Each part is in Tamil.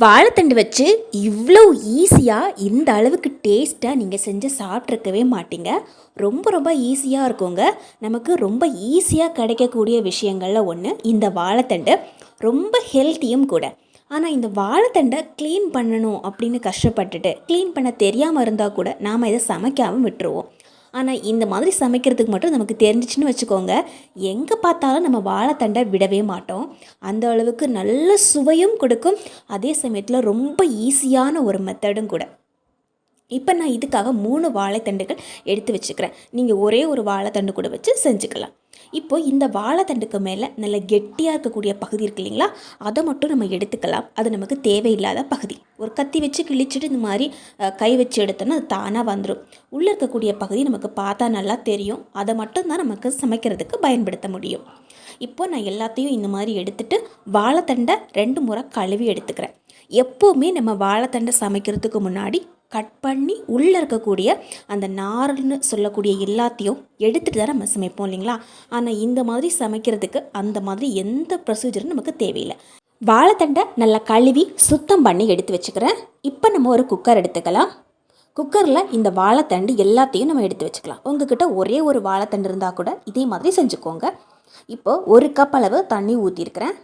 வாழைத்தண்டு வச்சு இவ்வளோ ஈஸியாக இந்த அளவுக்கு டேஸ்ட்டாக நீங்கள் செஞ்சு சாப்பிட்ருக்கவே மாட்டீங்க. ரொம்ப ரொம்ப ஈஸியாக இருக்குங்க. நமக்கு ரொம்ப ஈஸியாக கிடைக்கக்கூடிய விஷயங்களில் ஒன்று இந்த வாழைத்தண்டு. ரொம்ப ஹெல்த்தியும் கூட. ஆனால் இந்த வாழைத்தண்டை க்ளீன் பண்ணணும் அப்படின்னு கஷ்டப்பட்டுட்டு க்ளீன் பண்ண தெரியாமல் இருந்தால் கூட நாம் இதை சமைக்காமல் விட்டுருவோம். ஆனால் இந்த மாதிரி சமைக்கிறதுக்கு மட்டும் நமக்கு தெரிஞ்சிச்சுன்னு வச்சுக்கோங்க. எங்கே பார்த்தாலும் நம்ம வாழைத்தண்டை விடவே மாட்டோம். அந்த அளவுக்கு நல்ல சுவையும் கொடுக்கும். அதே சமயத்தில் ரொம்ப ஈஸியான ஒரு மெத்தடும் கூட. இப்போ நான் இதுக்காக மூணு வாழைத்தண்டுகள் எடுத்து வச்சுக்கிறேன். நீங்கள் ஒரே ஒரு வாழைத்தண்டு கூட வச்சு செஞ்சுக்கலாம். இப்போ இந்த வாழைத்தண்டுக்கு மேலே நல்ல கெட்டியாக இருக்கக்கூடிய பகுதி இருக்கு இல்லைங்களா? அதை மட்டும் நம்ம எடுத்துக்கலாம். அது நமக்கு தேவையில்லாத பகுதி. ஒரு கத்தி வச்சு கிழிச்சிட்டு இந்த மாதிரி கை வச்சு எடுத்தோன்னா அது தானாக வந்துடும் உள்ளே இருக்கக்கூடிய பகுதி நமக்கு பார்த்தா நல்லா தெரியும். அதை மட்டும்தான் நமக்கு சமைக்கிறதுக்கு பயன்படுத்த முடியும். இப்போ நான் எல்லாத்தையும் இந்த மாதிரி எடுத்துட்டு வாழைத்தண்டை ரெண்டு முறை கழுவி எடுத்துக்கிறேன். எப்போவுமே நம்ம வாழைத்தண்டை சமைக்கிறதுக்கு முன்னாடி கட் பண்ணி உள்ளே இருக்கக்கூடிய அந்த நார்னு சொல்லக்கூடிய எல்லாத்தையும் எடுத்துகிட்டு தான் நம்ம சமைப்போம் இல்லைங்களா? ஆனால் இந்த மாதிரி சமைக்கிறதுக்கு அந்த மாதிரி எந்த ப்ரொசீஜரும் நமக்கு தேவையில்லை. வாழைத்தண்டை நல்லா கழுவி சுத்தம் பண்ணி எடுத்து வச்சுக்கிறேன். இப்போ நம்ம ஒரு குக்கர் எடுத்துக்கலாம். குக்கரில் இந்த வாழைத்தண்டு எல்லாத்தையும் நம்ம எடுத்து வச்சுக்கலாம். உங்ககிட்ட ஒரே ஒரு வாழைத்தண்டு இருந்தால் கூட இதே மாதிரி செஞ்சுக்கோங்க. இப்போ ஒரு கப் அளவு தண்ணி ஊற்றிருக்கிறேன்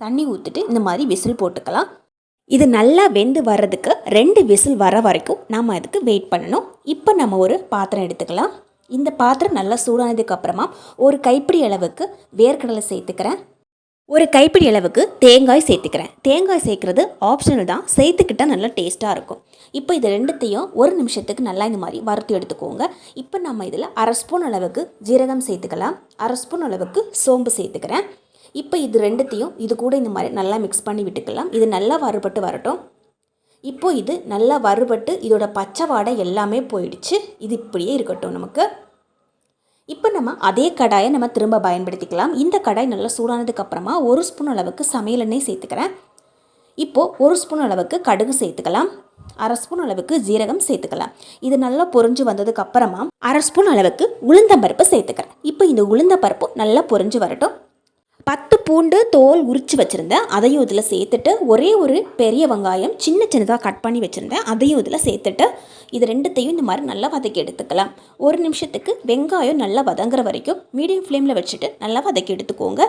தண்ணி ஊற்றிட்டு இந்த மாதிரி விசில் போட்டுக்கலாம். இது நல்லா வெந்து வர்றதுக்கு ரெண்டு விசில் வர வரைக்கும் நம்ம அதுக்கு வெயிட் பண்ணணும். இப்போ நம்ம ஒரு பாத்திரம் எடுத்துக்கலாம். இந்த பாத்திரம் நல்லா சூடானதுக்கப்புறமா ஒரு கைப்பிடி அளவுக்கு வேர்க்கடலை சேர்த்துக்கிறேன். ஒரு கைப்பிடி அளவுக்கு தேங்காய் சேர்த்துக்கிறேன். தேங்காய் சேர்க்குறது ஆப்ஷனல் தான். சேர்த்துக்கிட்டால் நல்லா டேஸ்ட்டாக இருக்கும். இப்போ இது ரெண்டுத்தையும் ஒரு நிமிஷத்துக்கு நல்லா இந்த மாதிரி வறுத்து எடுத்துக்கோங்க. இப்போ நம்ம இதில் அரை ஸ்பூன் அளவுக்கு ஜீரகம் சேர்த்துக்கலாம். அரை ஸ்பூன் அளவுக்கு சோம்பு சேர்த்துக்கிறேன். இப்போ இது ரெண்டுத்தையும் இது கூட இந்த மாதிரி நல்லா மிக்ஸ் பண்ணி விட்டுக்கலாம். இது நல்லா வறுபட்டு வரட்டும். இப்போது இது நல்லா வறுபட்டு இதோட பச்சை வாடை எல்லாமே போயிடுச்சு. இது இப்படியே இருக்கட்டும் நமக்கு. இப்போ நம்ம அதே கடாயை நம்ம திரும்ப பயன்படுத்திக்கலாம். இந்த கடாய் நல்லா சூடானதுக்கு அப்புறமா ஒரு ஸ்பூன் அளவுக்கு சமையல் எண்ணெய் சேர்த்துக்கிறேன். இப்போது ஒரு ஸ்பூன் அளவுக்கு கடுகு சேர்த்துக்கலாம். அரை ஸ்பூன் அளவுக்கு ஜீரகம் சேர்த்துக்கலாம். இது நல்லா பொரிஞ்சு வந்ததுக்கு அப்புறமா அரை ஸ்பூன் அளவுக்கு உளுந்தம்பருப்பு சேர்த்துக்கிறேன். இப்போ இந்த உளுந்தம்பருப்பு நல்லா பொரிஞ்சு வரட்டும். பத்து பூண்டு தோல் உரித்து வச்சுருந்தேன். அதையும் இதில் சேர்த்துட்டு ஒரே ஒரு பெரிய வெங்காயம் சின்ன சின்னதாக கட் பண்ணி வச்சுருந்தேன். அதையும் இதில் சேர்த்துட்டு இது ரெண்டுத்தையும் இந்த மாதிரி நல்லா வதக்கி எடுத்துக்கலாம். ஒரு நிமிஷத்துக்கு வெங்காயம் நல்லா வதங்குற வரைக்கும் மீடியம் ஃப்ளேமில் வச்சுட்டு நல்லா வதக்கி எடுத்துக்கோங்க.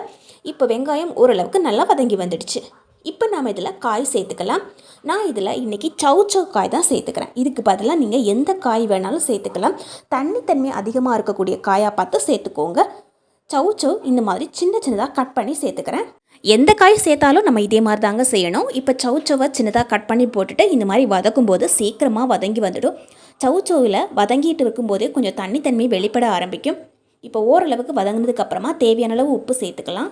இப்போ வெங்காயம் ஓரளவுக்கு நல்லா வதங்கி வந்துடுச்சு. இப்போ நாம் இதில் காய் சேர்த்துக்கலாம். நான் இதில் இன்றைக்கி சவுச்சோ காய் தான் சேர்த்துக்கிறேன். இதுக்கு பதிலாக நீங்கள் எந்த காய் வேணாலும் சேர்த்துக்கலாம். தண்ணித்தன்மை அதிகமாக இருக்கக்கூடிய காயாக பார்த்து சேர்த்துக்கோங்க. சவுச்சோ இந்த மாதிரி சின்ன சின்னதாக கட் பண்ணி சேர்த்துக்கிறேன். எந்த காய் சேர்த்தாலும் நம்ம இதே மாதிரி தாங்க செய்யணும். இப்போ சவுச்சோவை சின்னதாக கட் பண்ணி போட்டுட்டு இந்த மாதிரி வதக்கும் போது சீக்கிரமாக வதங்கி வந்துடும். சவுச்சோவில் வதங்கிட்டு இருக்கும்போதே கொஞ்சம் தண்ணித்தன்மை வெளிப்பட ஆரம்பிக்கும். இப்போ ஓரளவுக்கு வதங்கினதுக்கு அப்புறமா தேவையான அளவு உப்பு சேர்த்துக்கலாம்.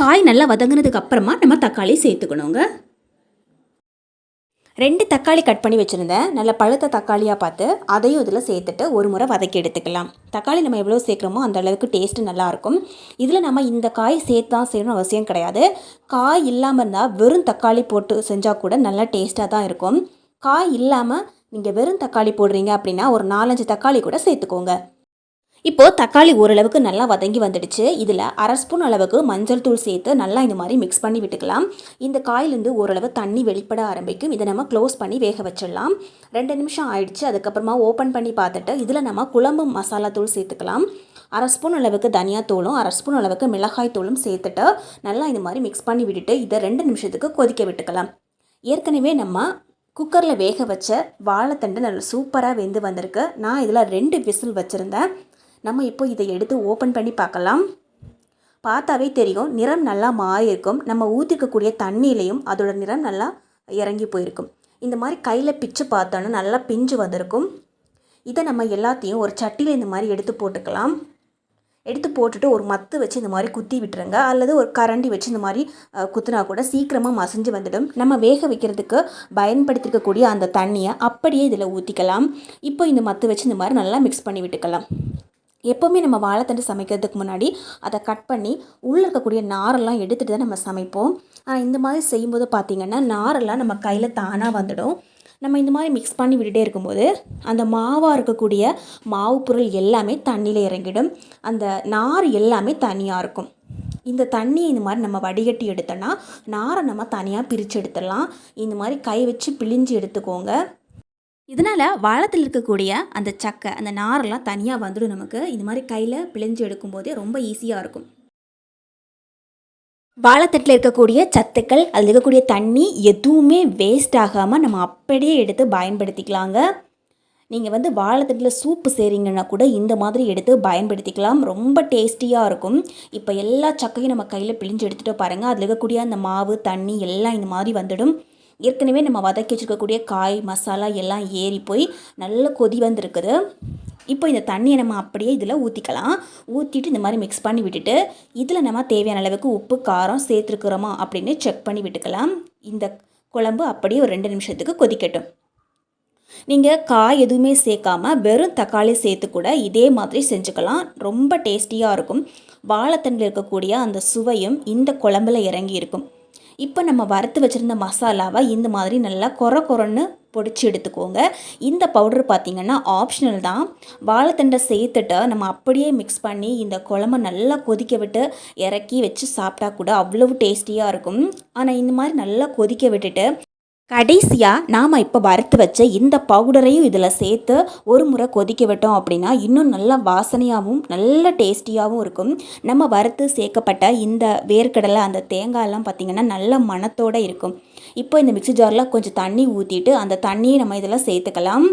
காய் நல்லா வதங்கினதுக்கு அப்புறமா நம்ம தக்காளி சேர்த்துக்கணுங்க. ரெண்டு தக்காளி கட் பண்ணி வச்சுருந்தேன். நல்ல பழுத்த தக்காளியாக பார்த்து அதையும் இதில் சேர்த்துட்டு ஒரு முறை வதக்கி எடுத்துக்கலாம். தக்காளி நம்ம எவ்வளோ சேர்க்குறோமோ அந்த அளவுக்கு டேஸ்ட்டு நல்லாயிருக்கும் இதில் நம்ம இந்த காய் சேர்த்து தான் செய்யணும்னு அவசியம் கிடையாது. காய் இல்லாமல் இருந்தால் வெறும் தக்காளி போட்டு செஞ்சால் கூட நல்லா டேஸ்ட்டாக தான் இருக்கும். காய் இல்லாமல் நீங்கள் வெறும் தக்காளி போடுறீங்க அப்படின்னா ஒரு நாலஞ்சு தக்காளி கூட சேர்த்துக்கோங்க. இப்போது தக்காளி ஓரளவுக்கு நல்லா வதங்கி வந்துடுச்சு. இதில் அரை ஸ்பூன் அளவுக்கு மஞ்சள் தூள் சேர்த்து நல்லா இந்த மாதிரி மிக்ஸ் பண்ணி விட்டுக்கலாம். இந்த காயிலேருந்து ஓரளவு தண்ணி வெளிப்பட ஆரம்பிக்கும். இதை நம்ம க்ளோஸ் பண்ணி வேக வச்சிடலாம். ரெண்டு நிமிஷம் ஆயிடுச்சு. அதுக்கப்புறமா ஓப்பன் பண்ணி பார்த்துட்டு இதில் நம்ம குழம்பு மசாலா தூள் சேர்த்துக்கலாம். அரை ஸ்பூன் அளவுக்கு தனியாத்தூளும் அரை ஸ்பூன் அளவுக்கு மிளகாய் தூளும் சேர்த்துட்டு நல்லா இந்த மாதிரி மிக்ஸ் பண்ணி விட்டுட்டு இதை ரெண்டு நிமிஷத்துக்கு கொதிக்க விட்டுக்கலாம். ஏற்கனவே நம்ம குக்கரில் வேக வச்ச வாழைத்தண்டு நல்ல சூப்பராக வெந்து வந்திருக்கு. நான் இதில் ரெண்டு விசில் வச்சுருந்தேன். நம்ம இப்போ இதை எடுத்து ஓப்பன் பண்ணி பார்க்கலாம். பார்த்தாவே தெரியும் நிறம் நல்லா மாறி இருக்கும் நம்ம ஊற்றிக்கக்கூடிய தண்ணியிலையும் அதோட நிறம் நல்லா இறங்கி போயிருக்கும். இந்த மாதிரி கையில் பிச்சு பார்த்தோன்னா நல்லா பிஞ்சு வந்திருக்கும். இதை நம்ம எல்லாத்தையும் ஒரு சட்டியில் இந்த மாதிரி எடுத்து போட்டுக்கலாம். எடுத்து போட்டுட்டு ஒரு மத்து வச்சு இந்த மாதிரி குத்தி விட்டுருங்க. அல்லது ஒரு கரண்டி வச்சு இந்த மாதிரி குத்துனா கூட சீக்கிரமாக மசிஞ்சு வந்துடும். நம்ம வேக வைக்கிறதுக்கு பயன்படுத்திக்கக்கூடிய அந்த தண்ணியை அப்படியே இதில் ஊற்றிக்கலாம் இப்போ இந்த மத்து வச்சு இந்த மாதிரி நல்லா மிக்ஸ் பண்ணி விட்டுக்கலாம். எப்போவுமே நம்ம வாழைத்தண்டு சமைக்கிறதுக்கு முன்னாடி அதை கட் பண்ணி உள்ளே இருக்கக்கூடிய நாரெல்லாம் எடுத்துகிட்டு தான் நம்ம சமைப்போம். ஆனால் இந்த மாதிரி செய்யும்போது பார்த்திங்கன்னா நாரெல்லாம் நம்ம கையில் தானாக வந்துடும். நம்ம இந்த மாதிரி மிக்ஸ் பண்ணி விட்டுட்டே இருக்கும்போது அந்த மாவாக இருக்கக்கூடிய மாவு பொருள் எல்லாமே தண்ணியில் இறங்கிடும். அந்த நார் எல்லாமே தனியாக இருக்கும். இந்த தண்ணியை இந்த மாதிரி நம்ம வடிகட்டி எடுத்தோன்னா நாரை நம்ம தனியாக பிரித்து எடுத்துடலாம். இந்த மாதிரி கை வச்சு பிழிஞ்சு எடுத்துக்கோங்க. இதனால் வாழத்தில் இருக்கக்கூடிய அந்த சக்கை அந்த நாரெல்லாம் தனியாக வந்துடும் நமக்கு. இந்த மாதிரி கையில் பிழிஞ்சு எடுக்கும்போதே ரொம்ப ஈஸியாக இருக்கும். வாழைத்தட்டில் இருக்கக்கூடிய சத்துக்கள் அதில் இருக்கக்கூடிய தண்ணி எதுவுமே வேஸ்ட் ஆகாமல் நம்ம அப்படியே எடுத்து பயன்படுத்திக்கலாங்க. நீங்கள் வந்து வாழைத்தட்டில் சூப்பு செய்கிறீங்கன்னா கூட இந்த மாதிரி எடுத்து பயன்படுத்திக்கலாம். ரொம்ப டேஸ்டியாக இருக்கும். இப்போ எல்லா சக்கையும் நம்ம கையில் பிழிஞ்சு எடுத்துகிட்டு பாருங்கள் அதில் இருக்கக்கூடிய அந்த மாவு தண்ணி எல்லாம் இந்த மாதிரி வந்துடும். ஏற்கனவே நம்ம வதக்கி வச்சுருக்கக்கூடிய காய் மசாலா எல்லாம் ஏறி போய் நல்ல கொதி வந்திருக்குது. இப்போ இந்த தண்ணியை நம்ம அப்படியே இதில் ஊற்றிக்கலாம் ஊற்றிட்டு இந்த மாதிரி மிக்ஸ் பண்ணி விட்டுட்டு இதில் நம்ம தேவையான அளவுக்கு உப்பு காரம் சேர்த்துருக்குறோமா அப்படின்னு செக் பண்ணி விட்டுக்கலாம். இந்த குழம்பு அப்படியே ஒரு ரெண்டு நிமிஷத்துக்கு கொதிக்கட்டும். நீங்கள் காய் எதுவுமே சேர்க்காம வெறும் தக்காளி சேர்த்து கூட இதே மாதிரி செஞ்சுக்கலாம். ரொம்ப டேஸ்டியாக இருக்கும். வாழைத்தண்டில் இருக்கக்கூடிய அந்த சுவையும் இந்த குழம்புல இறங்கி இருக்கும். இப்போ நம்ம வறுத்து வச்சுருந்த மசாலாவை இந்த மாதிரி நல்லா கொர கொரன்னு பொடிச்சு எடுத்துக்கோங்க. இந்த பவுடர் பார்த்திங்கன்னா ஆப்ஷனல் தான். வாழைத்தண்டை சேர்த்துட்டு நம்ம அப்படியே மிக்ஸ் பண்ணி இந்த குழம்ப நல்லா கொதிக்க விட்டு இறக்கி வச்சு சாப்பிட்டா கூட அவ்வளவு டேஸ்டியாக இருக்கும். ஆனால் இந்த மாதிரி நல்லா கொதிக்க விட்டுட்டு கடைசியாக நாம் இப்போ வறுத்து வச்ச இந்த பவுடரையும் இதில் சேர்த்து ஒரு முறை கொதிக்க விட்டோம் அப்படின்னா இன்னும் நல்லா வாசனையாகவும் நல்ல டேஸ்டியாகவும் இருக்கும். நம்ம வறுத்து சேர்க்கப்பட்ட இந்த வேர்க்கடலை அந்த தேங்காயெல்லாம் பார்த்திங்கன்னா நல்ல மணத்தோடு இருக்கும். இப்போ இந்த மிக்சி ஜாரில் கொஞ்சம் தண்ணி ஊற்றிட்டு அந்த தண்ணியை நம்ம இதில் சேர்த்துக்கலாம்.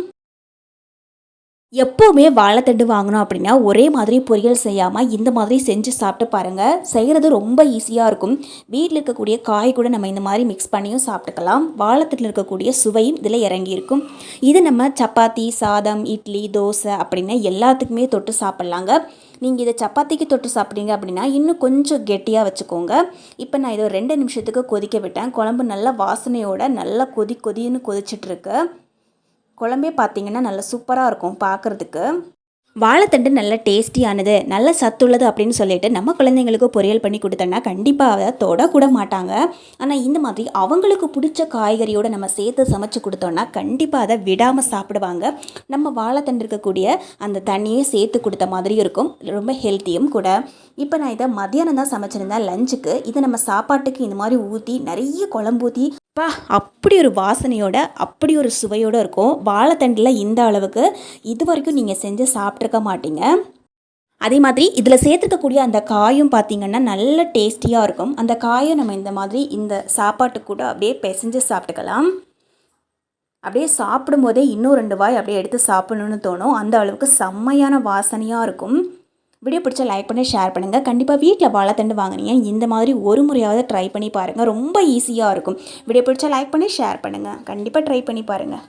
எப்போவுமே வாழைத்தண்டு வாங்கினோம் அப்படின்னா ஒரே மாதிரி பொரியல் செய்யாமல் இந்த மாதிரி செஞ்சு சாப்பிட்டு பாருங்கள் செய்கிறது ரொம்ப ஈஸியாக இருக்கும். வீட்டில் இருக்கக்கூடிய காய் கூட நம்ம இந்த மாதிரி மிக்ஸ் பண்ணியும் சாப்பிட்டுக்கலாம். வாழைத்தண்டில் இருக்கக்கூடிய சுவையும் இதில் இறங்கியிருக்கும் இது நம்ம சப்பாத்தி சாதம் இட்லி தோசை அப்படின்னு எல்லாத்துக்குமே தொட்டு சாப்பிட்லாங்க. நீங்கள் இதை சப்பாத்திக்கு தொட்டு சாப்பிட்றீங்க அப்படின்னா இன்னும் கொஞ்சம் கெட்டியாக வச்சுக்கோங்க. இப்போ நான் இதை ரெண்டு நிமிஷத்துக்கு கொதிக்க விட்டேன். குழம்பு நல்லா வாசனையோட நல்லா கொதி கொதின்னு கொதிச்சிட்ருக்கு குழம்பே பார்த்தீங்கன்னா நல்லா சூப்பராக இருக்கும் பார்க்குறதுக்கு. வாழைத்தண்டு நல்ல டேஸ்டியானது நல்ல சத்துள்ளது அப்படின்னு சொல்லிட்டு நம்ம குழந்தைங்களுக்கு பொரியல் பண்ணி கொடுத்தோன்னா கண்டிப்பாக அதை தொடக்கூட மாட்டாங்க. ஆனால் இந்த மாதிரி அவங்களுக்கு பிடிச்ச காய்கறியோடு நம்ம சேர்த்து சமைச்சு கொடுத்தோன்னா கண்டிப்பாக அதை விடாமல் சாப்பிடுவாங்க. நம்ம வாழைத்தண்டு இருக்கக்கூடிய அந்த தண்ணியை சேர்த்து கொடுத்த மாதிரி இருக்கும் ரொம்ப ஹெல்த்தியும் கூட. இப்போ நான் இதை மத்தியானம் தான் சமைச்சிருந்தேன் லஞ்சுக்கு இதை நம்ம சாப்பாட்டுக்கு இந்த மாதிரி ஊற்றி நிறைய குழம்பு ஊற்றி பா அப்படி ஒரு வாசனையோட அப்படி ஒரு சுவையோடு இருக்கும். வாழைத்தண்டில் இந்த அளவுக்கு. இது வரைக்கும் நீங்கள் செஞ்சு சாப்பிட்ருக்க மாட்டீங்க. அதே மாதிரி இதில் சேர்த்துக்கக்கூடிய அந்த காயும் பார்த்திங்கன்னா நல்ல டேஸ்டியாக இருக்கும். அந்த காயை நம்ம இந்த மாதிரி இந்த சாப்பாட்டு கூட அப்படியே பிசைஞ்சு சாப்பிட்டுக்கலாம். அப்படியே சாப்பிடும்போதே இன்னும் ரெண்டு வாய் அப்படியே எடுத்து சாப்பிடணுன்னு தோணும். அந்த அளவுக்கு செம்மையான வாசனையாக இருக்கும். வீடியோ பிடிச்சா லைக் பண்ணி ஷேர் பண்ணுங்கள் கண்டிப்பாக வீட்டில் வாழைத்தண்டு வாங்கினீங்க இந்த மாதிரி ஒரு முறையாவது ட்ரை பண்ணி பாருங்கள் ரொம்ப ஈஸியாக இருக்கும். வீடியோ பிடிச்சா லைக் பண்ணி ஷேர் பண்ணுங்கள் கண்டிப்பாக ட்ரை பண்ணி பாருங்கள்